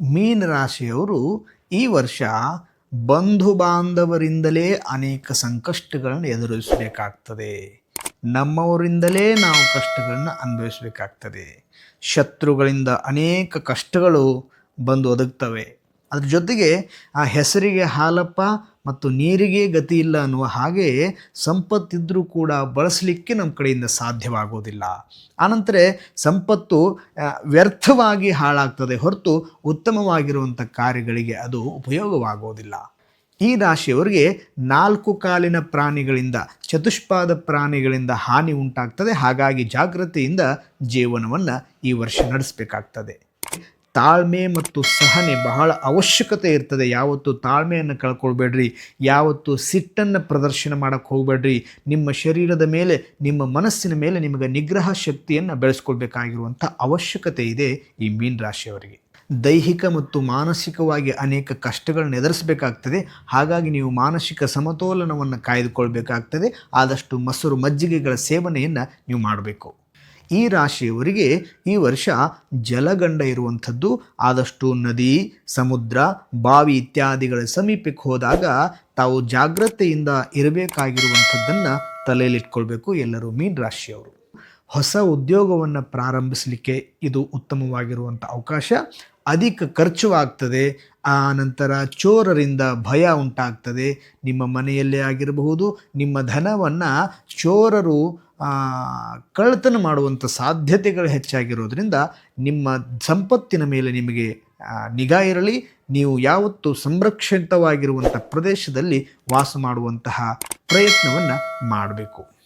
ಮೀನ ರಾಶಿಯವರು ಈ ವರ್ಷ ಬಂಧು ಬಾಂಧವರಿಂದಲೇ ಅನೇಕ ಸಂಕಷ್ಟಗಳನ್ನು ಎದುರಿಸಬೇಕಾಗ್ತದೆ. ನಮ್ಮವರಿಂದಲೇ ನಾವು ಕಷ್ಟಗಳನ್ನು ಅನುಭವಿಸಬೇಕಾಗ್ತದೆ. ಶತ್ರುಗಳಿಂದ ಅನೇಕ ಕಷ್ಟಗಳು ಬಂದು ಒದಗ್ತವೆ. ಅದ್ರ ಜೊತೆಗೆ ಆ ಹೆಸರಿಗೆ ಹಾಲಪ್ಪ ಮತ್ತು ನೀರಿಗೆ ಗತಿ ಇಲ್ಲ ಅನ್ನುವ ಹಾಗೆ ಸಂಪತ್ತಿದ್ದರೂ ಕೂಡ ಬಳಸಲಿಕ್ಕೆ ನಮ್ಮ ಕಡೆಯಿಂದ ಸಾಧ್ಯವಾಗೋದಿಲ್ಲ. ಆನಂತರ ಸಂಪತ್ತು ವ್ಯರ್ಥವಾಗಿ ಹಾಳಾಗ್ತದೆ ಹೊರತು ಉತ್ತಮವಾಗಿರುವಂಥ ಕಾರ್ಯಗಳಿಗೆ ಅದು ಉಪಯೋಗವಾಗೋದಿಲ್ಲ. ಈ ರಾಶಿಯವರಿಗೆ ನಾಲ್ಕು ಕಾಲಿನ ಪ್ರಾಣಿಗಳಿಂದ, ಚತುಷ್ಪಾದ ಪ್ರಾಣಿಗಳಿಂದ ಹಾನಿ ಉಂಟಾಗ್ತದೆ. ಹಾಗಾಗಿ ಜಾಗ್ರತೆಯಿಂದ ಜೀವನವನ್ನು ಈ ವರ್ಷ ನಡೆಸಬೇಕಾಗ್ತದೆ. ತಾಳ್ಮೆ ಮತ್ತು ಸಹನೆ ಬಹಳ ಅವಶ್ಯಕತೆ ಇರ್ತದೆ. ಯಾವತ್ತು ತಾಳ್ಮೆಯನ್ನು ಕಳ್ಕೊಳ್ಬೇಡ್ರಿ. ಯಾವತ್ತು ಸಿಟ್ಟನ್ನು ಪ್ರದರ್ಶನ ಮಾಡೋಕ್ಕೆ ಹೋಗಬೇಡ್ರಿ. ನಿಮ್ಮ ಶರೀರದ ಮೇಲೆ, ನಿಮ್ಮ ಮನಸ್ಸಿನ ಮೇಲೆ ನಿಮಗೆ ನಿಗ್ರಹ ಶಕ್ತಿಯನ್ನು ಬೆಳೆಸ್ಕೊಳ್ಬೇಕಾಗಿರುವಂಥ ಅವಶ್ಯಕತೆ ಇದೆ ಈ ಮೀನ್ ರಾಶಿಯವರಿಗೆ. ದೈಹಿಕ ಮತ್ತು ಮಾನಸಿಕವಾಗಿ ಅನೇಕ ಕಷ್ಟಗಳನ್ನು ಎದುರಿಸಬೇಕಾಗ್ತದೆ. ಹಾಗಾಗಿ ನೀವು ಮಾನಸಿಕ ಸಮತೋಲನವನ್ನು ಕಾಯ್ದುಕೊಳ್ಬೇಕಾಗ್ತದೆ. ಆದಷ್ಟು ಮೊಸರು ಮಜ್ಜಿಗೆಗಳ ಸೇವನೆಯನ್ನು ನೀವು ಮಾಡಬೇಕು. ಈ ರಾಶಿಯವರಿಗೆ ಈ ವರ್ಷ ಜಲಗಂಡ ಇರುವಂಥದ್ದು. ಆದಷ್ಟು ನದಿ, ಸಮುದ್ರ, ಬಾವಿ ಇತ್ಯಾದಿಗಳ ಸಮೀಪಕ್ಕೆ ಹೋದಾಗ ತಾವು ಜಾಗ್ರತೆಯಿಂದ ಇರಬೇಕಾಗಿರುವಂಥದ್ದನ್ನು ತಲೆಯಲ್ಲಿಟ್ಕೊಳ್ಬೇಕು ಎಲ್ಲರೂ ಮೀನ್ ರಾಶಿಯವರು. ಹೊಸ ಉದ್ಯೋಗವನ್ನು ಪ್ರಾರಂಭಿಸಲಿಕ್ಕೆ ಇದು ಉತ್ತಮವಾಗಿರುವಂಥ ಅವಕಾಶ. ಅಧಿಕ ಖರ್ಚು ಆಗ್ತದೆ. ಆ ನಂತರ ಚೋರರಿಂದ ಭಯ ಉಂಟಾಗ್ತದೆ. ನಿಮ್ಮ ಮನೆಯಲ್ಲೇ ಆಗಿರಬಹುದು. ನಿಮ್ಮ ಧನವನ್ನು ಚೋರರು ಕಳ್ಳತನ ಮಾಡುವಂಥ ಸಾಧ್ಯತೆಗಳು ಹೆಚ್ಚಾಗಿರೋದರಿಂದ ನಿಮ್ಮ ಸಂಪತ್ತಿನ ಮೇಲೆ ನಿಮಗೆ ನಿಗಾ ಇರಲಿ. ನೀವು ಯಾವತ್ತೂ ಸಂರಕ್ಷಿತವಾಗಿರುವಂಥ ಪ್ರದೇಶದಲ್ಲಿ ವಾಸ ಮಾಡುವಂತಹ ಪ್ರಯತ್ನವನ್ನು ಮಾಡಬೇಕು.